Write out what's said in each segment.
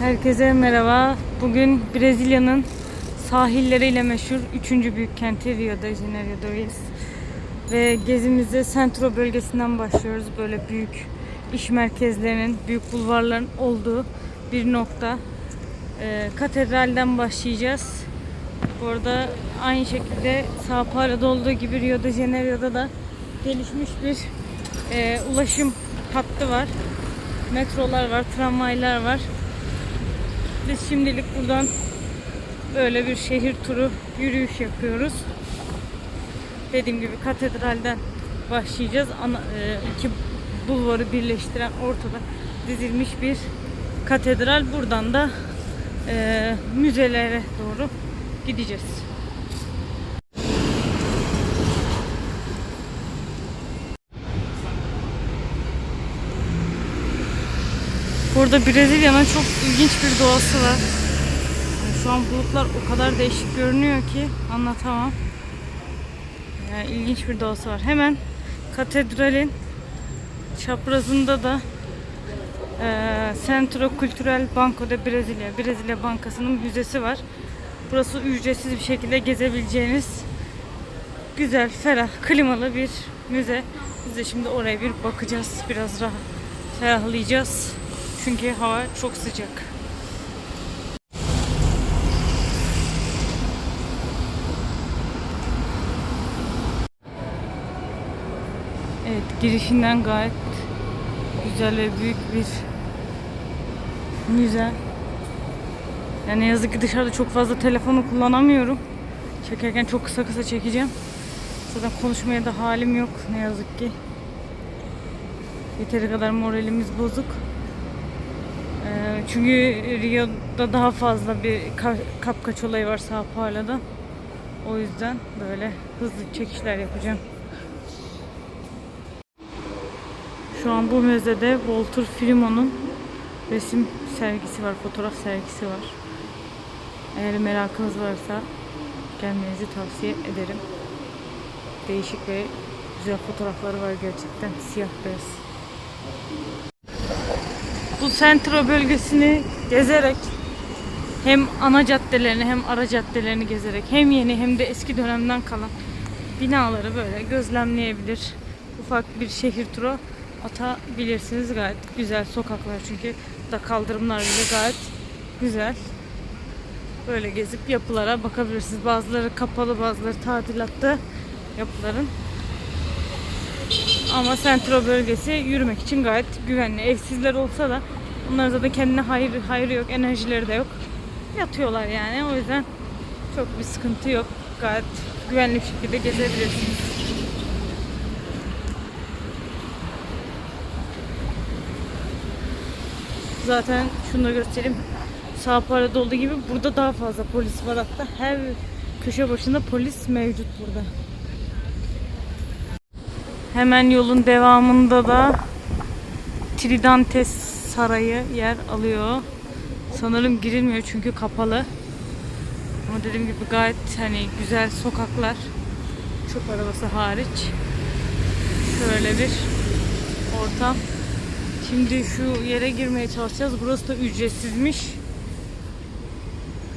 Herkese merhaba. Bugün Brezilya'nın sahilleriyle meşhur 3. büyük kenti Rio de Janeiro'dayız. Ve gezimize Centro bölgesinden başlıyoruz. Böyle büyük iş merkezlerinin, büyük bulvarların olduğu bir nokta. Ee, katedralden başlayacağız. Bu arada aynı şekilde Sao Paulo'da olduğu gibi Rio de Janeiro'da da gelişmiş bir e, ulaşım hattı var. Metrolar var, tramvaylar var. Biz şimdilik buradan böyle bir şehir turu yürüyüş yapıyoruz. Dediğim gibi katedralden başlayacağız. Ana, e, iki bulvarı birleştiren ortada dizilmiş bir katedral. Buradan da e, müzelere doğru gideceğiz. Burada Brezilya'nın çok ilginç bir doğası var. Yani şu an bulutlar o kadar değişik görünüyor ki anlatamam. Yani ilginç bir doğası var. Hemen katedralin çaprazında da eee Centro Cultural Banco de Brezilya, Brezilya Bankası'nın müzesi var. Burası ücretsiz bir şekilde gezebileceğiniz güzel, ferah, klimalı bir müze. Biz de şimdi oraya bir bakacağız. Biraz rahat ferahlayacağız. Çünkü hava çok sıcak. Evet, girişinden gayet güzel ve büyük bir müze. Yani yazık ki dışarıda çok fazla telefonu kullanamıyorum. Çekerken çok kısa kısa çekeceğim. Zaten konuşmaya da halim yok ne yazık ki. Yeteri kadar moralimiz bozuk. Ee, Çünkü Rio'da daha fazla bir ka- kapkaç olayı var Sao Paulo'da. O yüzden böyle hızlı çekişler yapacağım. Şu an bu müzede Walter Freeman'ın resim sergisi var, fotoğraf sergisi var. Eğer merakınız varsa gelmenizi tavsiye ederim. Değişik ve güzel fotoğrafları var gerçekten siyah beyaz. Bu Centro bölgesini gezerek hem ana caddelerini hem ara caddelerini gezerek hem yeni hem de eski dönemden kalan binaları böyle gözlemleyebilir. Ufak bir şehir turu atabilirsiniz. Gayet güzel sokaklar çünkü da kaldırımlar bile gayet güzel. Böyle gezip yapılara bakabilirsiniz. Bazıları kapalı bazıları tadilatta yapıların. Ama Centro bölgesi yürümek için gayet güvenli. Evsizler olsa da onların zaten kendine hayır, hayrı yok, enerjileri de yok. Yatıyorlar yani. O yüzden çok bir sıkıntı yok. Gayet güvenli bir şekilde gezebilirsiniz. Zaten şunu da göstereyim. Sao Paulo'da olduğu gibi burada daha fazla polis var hatta. Her köşe başında polis mevcut burada. Hemen yolun devamında da Tridantes Sarayı yer alıyor. Sanırım girilmiyor çünkü kapalı. Ama dediğim gibi gayet hani güzel sokaklar. Çöp arabası hariç. Şöyle bir ortam. Şimdi şu yere girmeye çalışacağız. Burası da ücretsizmiş.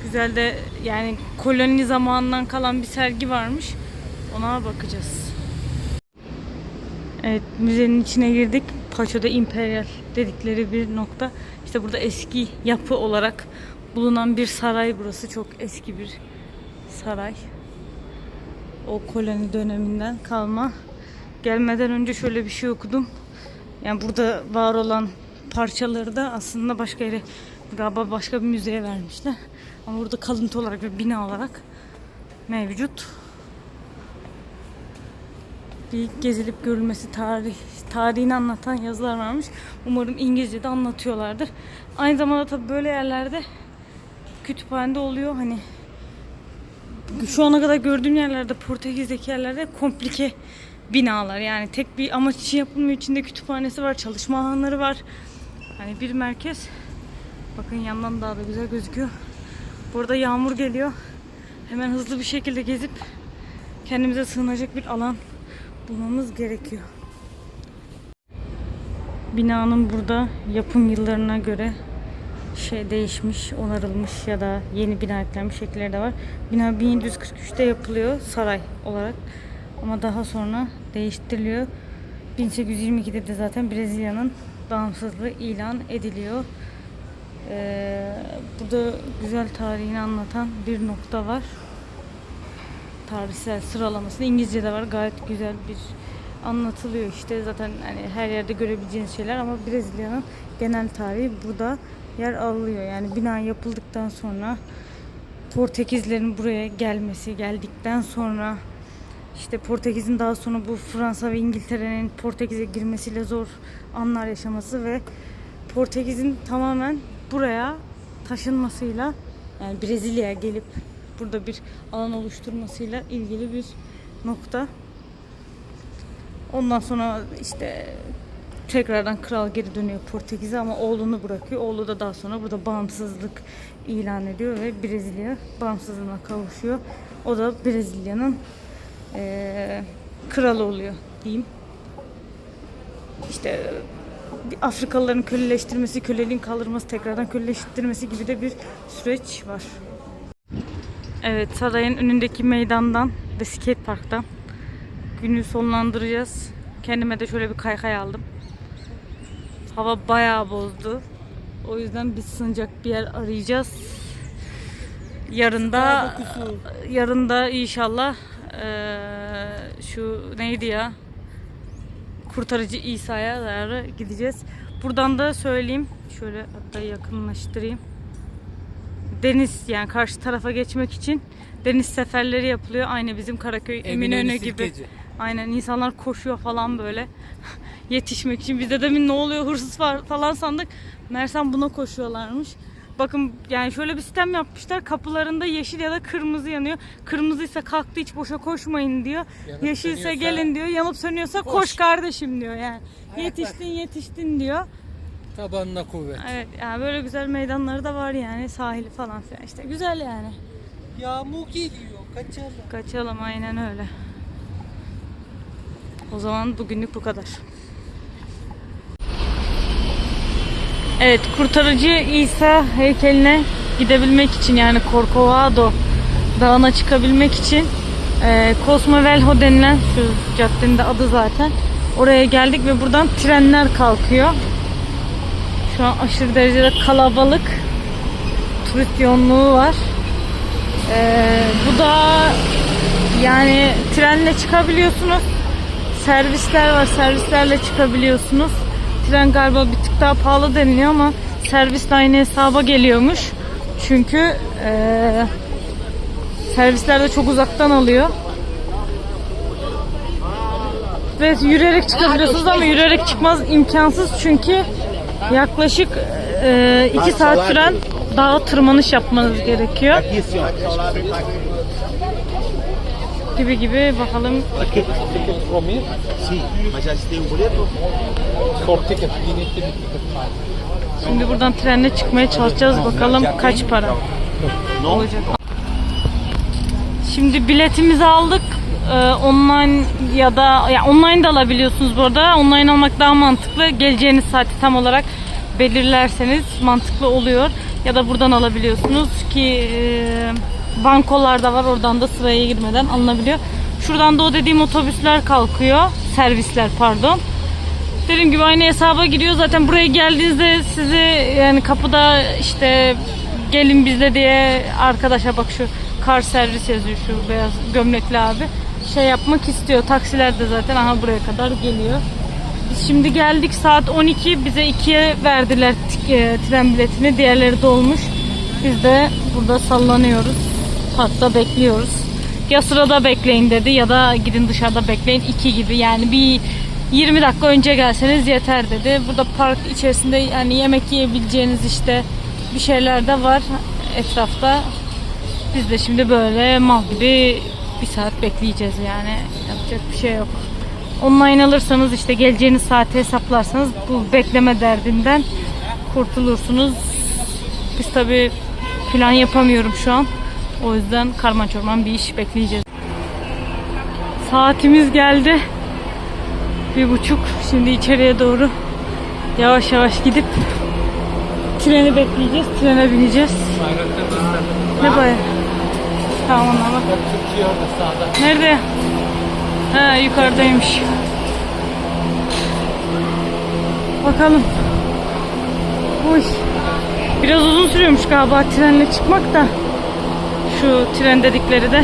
Güzel de yani koloni zamanından kalan bir sergi varmış. Ona bakacağız. Evet müzenin içine girdik. Paço'da İmperial dedikleri bir nokta. İşte burada eski yapı olarak bulunan bir saray burası. Çok eski bir saray. O koloni döneminden kalma. Gelmeden önce şöyle bir şey okudum. Yani burada var olan parçaları da aslında başka yere galiba başka bir müzeye vermişler. Ama burada kalıntı olarak ve bina olarak mevcut bir gezilip görülmesi tarih tarihini anlatan yazılar varmış. Umarım İngilizce'de anlatıyorlardır. Aynı zamanda tabii böyle yerlerde kütüphanede oluyor. Hani şu ana kadar gördüğüm yerlerde Portekiz'deki yerlerde komplike binalar. Yani tek bir amaç için yapılmıyor. İçinde kütüphanesi var çalışma alanları var. Hani bir merkez. Bakın yandan daha da güzel gözüküyor. Burada yağmur geliyor. Hemen hızlı bir şekilde gezip kendimize sığınacak bir alan bulmamız gerekiyor. Binanın burada yapım yıllarına göre şey değişmiş, onarılmış ya da yeni bina eklenmiş şekilleri de var. Bina 1743'te yapılıyor saray olarak. Ama daha sonra değiştiriliyor. 1822'de de zaten Brezilya'nın bağımsızlığı ilan ediliyor. Ee, burada güzel tarihini anlatan bir nokta var. Tarihsel sıralamasında İngilizce'de var. Gayet güzel bir anlatılıyor işte zaten hani her yerde görebileceğiniz şeyler ama Brezilya'nın genel tarihi burada yer alıyor. Yani bina yapıldıktan sonra Portekizlerin buraya gelmesi, geldikten sonra işte Portekiz'in daha sonra bu Fransa ve İngiltere'nin Portekiz'e girmesiyle zor anlar yaşaması ve Portekiz'in tamamen buraya taşınmasıyla yani Brezilya'ya gelip burada bir alan oluşturmasıyla ilgili bir nokta. Ondan sonra işte tekrardan kral geri dönüyor Portekiz'e ama oğlunu bırakıyor. Oğlu da daha sonra burada bağımsızlık ilan ediyor ve Brezilya bağımsızlığına kavuşuyor. O da Brezilya'nın eee, kralı oluyor diyeyim. İşte Afrikalıların köleleştirmesi, köleliğin kaldırılması, tekrardan köleleştirmesi gibi de bir süreç var. Evet, sarayın önündeki meydandan ve skate parktan günü sonlandıracağız. Kendime de şöyle bir kaykay aldım. Hava bayağı bozdu. O yüzden biz sığınacak bir yer arayacağız. Yarın da yarın da inşallah eee, şu neydi ya? Kurtarıcı İsa'ya doğru gideceğiz. Buradan da söyleyeyim. Şöyle hatta yakınlaştırayım. Deniz yani karşı tarafa geçmek için deniz seferleri yapılıyor. Aynı bizim Karaköy Eminönü gibi. Sirkeci. Aynen insanlar koşuyor falan böyle. Yetişmek için. Biz de demin ne oluyor hırsız var falan sandık. Mersem buna koşuyorlarmış. Bakın yani şöyle bir sistem yapmışlar. Kapılarında yeşil ya da kırmızı yanıyor. Kırmızıysa kalktı hiç boşa koşmayın diyor. Yanıp Yeşilse sönüyorsa- gelin diyor. Yanıp sönüyorsa koş, Koş. kardeşim diyor yani. Evet, Yetiştin yetiştin diyor. Tabanına kuvvet. Evet yani böyle güzel meydanları da var yani sahili falan filan işte güzel yani. Yağmur geliyor. Kaçalım. Kaçalım aynen öyle. O zaman bugünlük bu kadar. Evet kurtarıcı İsa heykeline gidebilmek için yani Corcovado dağına çıkabilmek için e, Cosmo Velho denilen şu caddenin de adı zaten oraya geldik ve buradan trenler kalkıyor. Şu an aşırı derecede kalabalık turist yoğunluğu var. Ee, bu da yani trenle çıkabiliyorsunuz. Servisler var. Servislerle çıkabiliyorsunuz. Tren galiba bir tık daha pahalı deniliyor ama servis de aynı hesaba geliyormuş. Çünkü ee, servisler de çok uzaktan alıyor. Ve yürüyerek çıkabiliyorsunuz ama yürüyerek çıkmaz imkansız çünkü yaklaşık 2 saat süren dağa tırmanış yapmanız gerekiyor. Gibi gibi bakalım. Şimdi buradan trenle çıkmaya çalışacağız. Bakalım kaç para olacak. Şimdi biletimizi aldık. Ee, online ya da ya online de alabiliyorsunuz bu arada. Online almak daha mantıklı. Geleceğiniz saati tam olarak belirlerseniz mantıklı oluyor. Ya da buradan alabiliyorsunuz ki e, bankolar var. Oradan da sıraya girmeden alınabiliyor. Şuradan da o dediğim otobüsler kalkıyor. Servisler pardon. Dediğim gibi aynı hesaba giriyor. Zaten buraya geldiğinizde sizi yani kapıda işte gelin bizde diye arkadaşa bak şu kar servis yazıyor şu beyaz gömlekli abi. Şey yapmak istiyor. Taksiler de zaten aha buraya kadar geliyor. Biz şimdi geldik saat 12. Bize 2'ye verdiler e, tren biletini. Diğerleri dolmuş. Biz de burada sallanıyoruz. Parkta bekliyoruz. Ya sırada bekleyin dedi ya da gidin dışarıda bekleyin 2 gibi. Yani bir 20 dakika önce gelseniz yeter dedi. Burada park içerisinde yani yemek yiyebileceğiniz işte bir şeyler de var etrafta. Biz de şimdi böyle mal gibi bir saat bekleyeceğiz yani. Yapacak bir şey yok. Online alırsanız işte geleceğiniz saati hesaplarsanız bu bekleme derdinden kurtulursunuz. Biz tabi plan yapamıyorum şu an. O yüzden karman çorman bir iş bekleyeceğiz. Saatimiz geldi. Bir buçuk. Şimdi içeriye doğru yavaş yavaş gidip treni bekleyeceğiz. Trene bineceğiz. Ne baya? Tamam ona bak. Nerede? Ha yukarıdaymış. Bakalım. Uy. Biraz uzun sürüyormuş galiba trenle çıkmak da. Şu tren dedikleri de.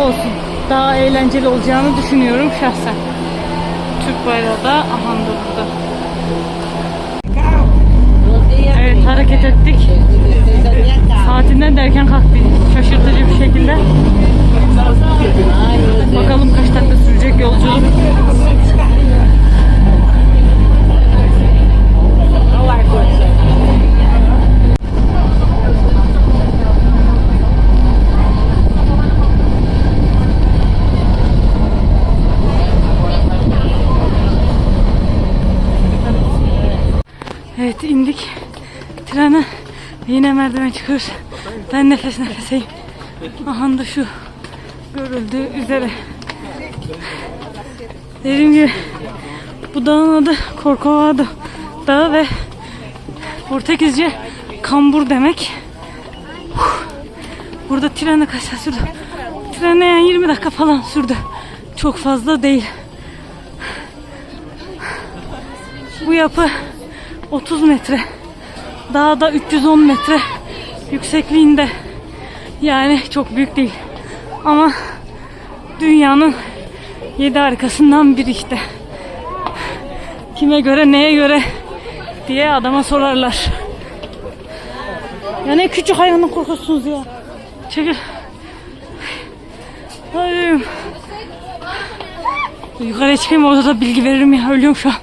Olsun. Daha eğlenceli olacağını düşünüyorum şahsen. Türk bayrağı da aha da burada. Evet hareket ettik. Saatinden derken kalktık. Şaşırtıcı bir şekilde. Bakalım kaç dakika sürecek yolculuk. Evet indik trene yine merdiven çıkıyoruz. Ben nefes nefeseyim. Aha da şu görüldüğü üzere. Dediğim gibi bu dağın adı Korkovado Dağı ve Portekizce kambur demek. Burada trene kaç saat sürdü? Trene yani 20 dakika falan sürdü. Çok fazla değil. Bu yapı 30 metre. Dağda 310 metre yüksekliğinde. Yani çok büyük değil. Ama dünyanın yedi harikasından biri işte. Kime göre neye göre diye adama sorarlar. Ya ne küçük hayvandan korkuyorsunuz ya. Çekil. Ay. Yukarıya çıkayım orada da bilgi veririm ya. Ölüyorum şu an.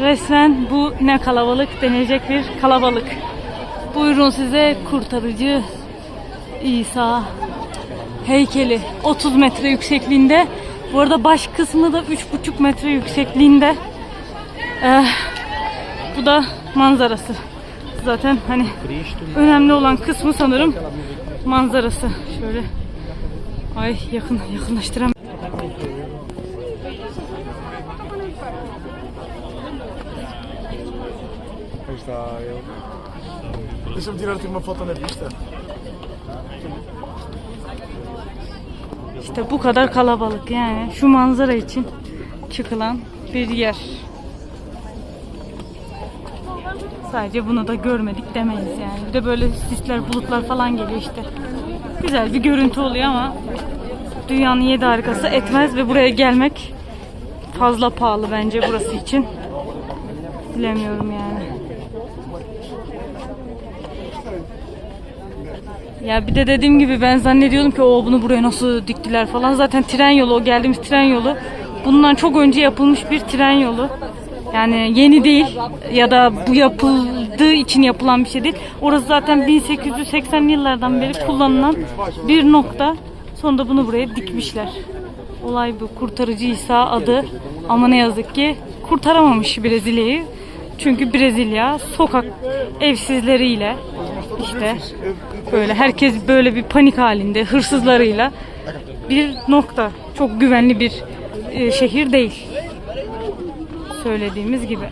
Resmen bu ne kalabalık denilecek bir kalabalık. Buyurun size kurtarıcı İsa heykeli 30 metre yüksekliğinde. Bu arada baş kısmı da 3,5 metre yüksekliğinde. Ee, bu da manzarası. Zaten hani önemli olan kısmı sanırım manzarası. Şöyle ay yakın yakınlaştıram. Deixa-me tirar-te uma foto na pista. İşte bu kadar kalabalık yani şu manzara için çıkılan bir yer. Sadece bunu da görmedik demeyiz yani. Bir de böyle sisler, bulutlar falan geliyor işte. Güzel bir görüntü oluyor ama dünyanın yedi harikası etmez ve buraya gelmek fazla pahalı bence burası için. Bilemiyorum yani. Ya bir de dediğim gibi ben zannediyordum ki o bunu buraya nasıl diktiler falan. Zaten tren yolu, o geldiğimiz tren yolu bundan çok önce yapılmış bir tren yolu. Yani yeni değil ya da bu yapıldığı için yapılan bir şey değil. Orası zaten 1880'li yıllardan beri kullanılan bir nokta. Sonra da bunu buraya dikmişler. Olay bu. Kurtarıcı İsa adı ama ne yazık ki kurtaramamış Brezilya'yı. Çünkü Brezilya sokak evsizleriyle işte böyle herkes böyle bir panik halinde hırsızlarıyla bir nokta. Çok güvenli bir e, şehir değil. Söylediğimiz gibi.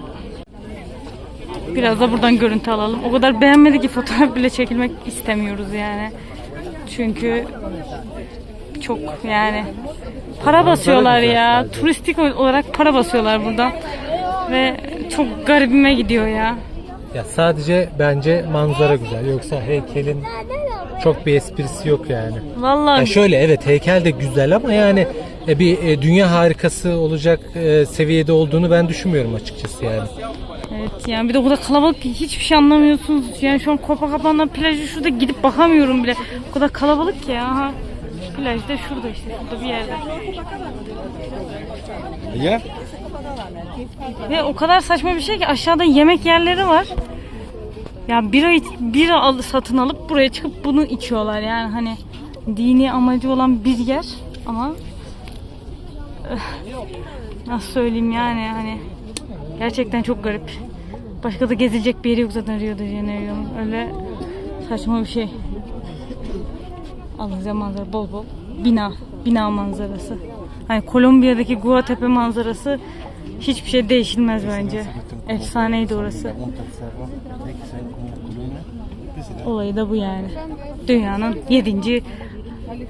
Biraz da buradan görüntü alalım. O kadar beğenmedi ki fotoğraf bile çekilmek istemiyoruz yani. Çünkü çok yani para basıyorlar ya. Turistik olarak para basıyorlar buradan. Ve çok garibime gidiyor ya. Ya sadece bence manzara güzel. Yoksa heykelin çok bir esprisi yok yani. Vallahi Ya şöyle evet heykel de güzel ama yani e, bir e, dünya harikası olacak e, seviyede olduğunu ben düşünmüyorum açıkçası yani. Evet yani bir de kadar kalabalık ki hiçbir şey anlamıyorsunuz. Yani şu an Copacabana plajı şurada gidip bakamıyorum bile. O kadar kalabalık ki ya. Aha. Plaj da şurada işte. Şurada bir yerde. Ja? Ve o kadar saçma bir şey ki aşağıda yemek yerleri var. Ya bira, bira al, satın alıp buraya çıkıp bunu içiyorlar yani hani dini amacı olan bir yer ama öh, nasıl söyleyeyim yani hani gerçekten çok garip. Başka da gezilecek bir yeri yok zaten Rio de Janeiro'nun. Öyle saçma bir şey. Alınca manzara bol bol. Bina. Bina manzarası. Hani Kolombiya'daki Guatepe manzarası hiçbir şey değişilmez bence. Efsaneydi orası. Olayı da bu yani. Dünyanın yedinci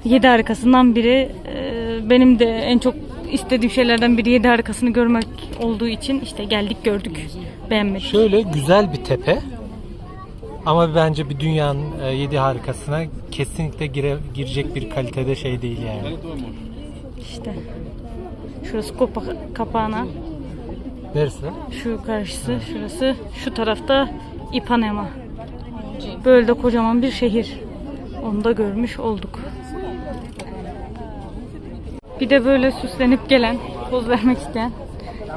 yedi harikasından biri. Ee, benim de en çok istediğim şeylerden biri yedi harikasını görmek olduğu için işte geldik gördük. Beğenmedik. Şöyle güzel bir tepe. Ama bence bir dünyanın e, yedi harikasına kesinlikle gire, girecek bir kalitede şey değil yani. İşte. Şurası Kopa Kapağına. Neresi? Şu karşısı, şurası. Şu tarafta Ipanema. Böyle de kocaman bir şehir. Onu da görmüş olduk. Bir de böyle süslenip gelen, poz vermek isteyen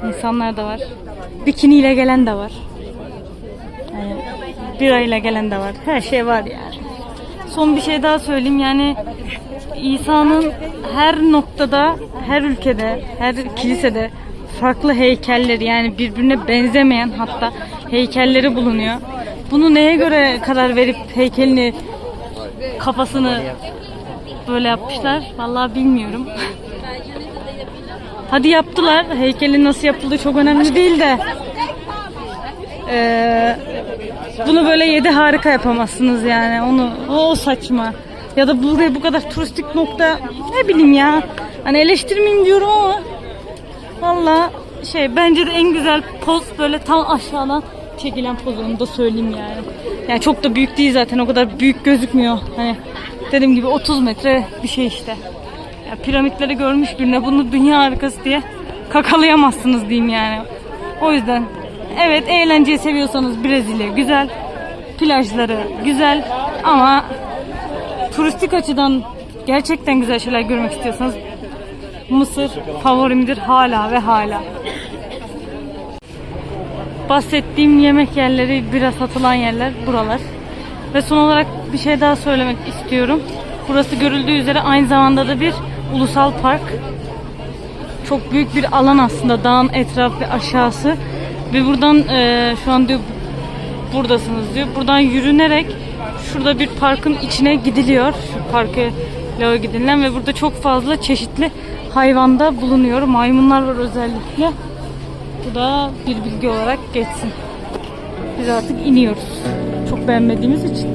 insanlar da var. Bikiniyle gelen de var. Yani birayla gelen de var. Her şey var yani. Son bir şey daha söyleyeyim yani İsa'nın her noktada, her ülkede, her kilisede farklı heykelleri yani birbirine benzemeyen hatta heykelleri bulunuyor. Bunu neye göre karar verip heykelini kafasını böyle yapmışlar? Vallahi bilmiyorum. Hadi yaptılar. Heykelin nasıl yapıldığı çok önemli değil de. Ee, bunu böyle yedi harika yapamazsınız yani. Onu o saçma. Ya da buraya bu kadar turistik nokta ne bileyim ya. Hani eleştirmeyin diyorum ama valla şey bence de en güzel poz böyle tam aşağıdan çekilen poz onu da söyleyeyim yani. Yani çok da büyük değil zaten o kadar büyük gözükmüyor. Hani dediğim gibi 30 metre bir şey işte. Ya piramitleri görmüş birine bunu dünya harikası diye kakalayamazsınız diyeyim yani. O yüzden evet eğlenceyi seviyorsanız Brezilya güzel. Plajları güzel ama turistik açıdan gerçekten güzel şeyler görmek istiyorsanız Mısır favorimdir hala ve hala. Bahsettiğim yemek yerleri, bira satılan yerler buralar. Ve son olarak bir şey daha söylemek istiyorum. Burası görüldüğü üzere aynı zamanda da bir ulusal park. Çok büyük bir alan aslında dağın etrafı ve aşağısı. Ve buradan eee, şu an diyor buradasınız diyor. Buradan yürünerek şurada bir parkın içine gidiliyor. Şu parka Leo gidilen ve burada çok fazla çeşitli hayvanda bulunuyor. Maymunlar var özellikle. Bu da bir bilgi olarak geçsin. Biz artık iniyoruz. Çok beğenmediğimiz için.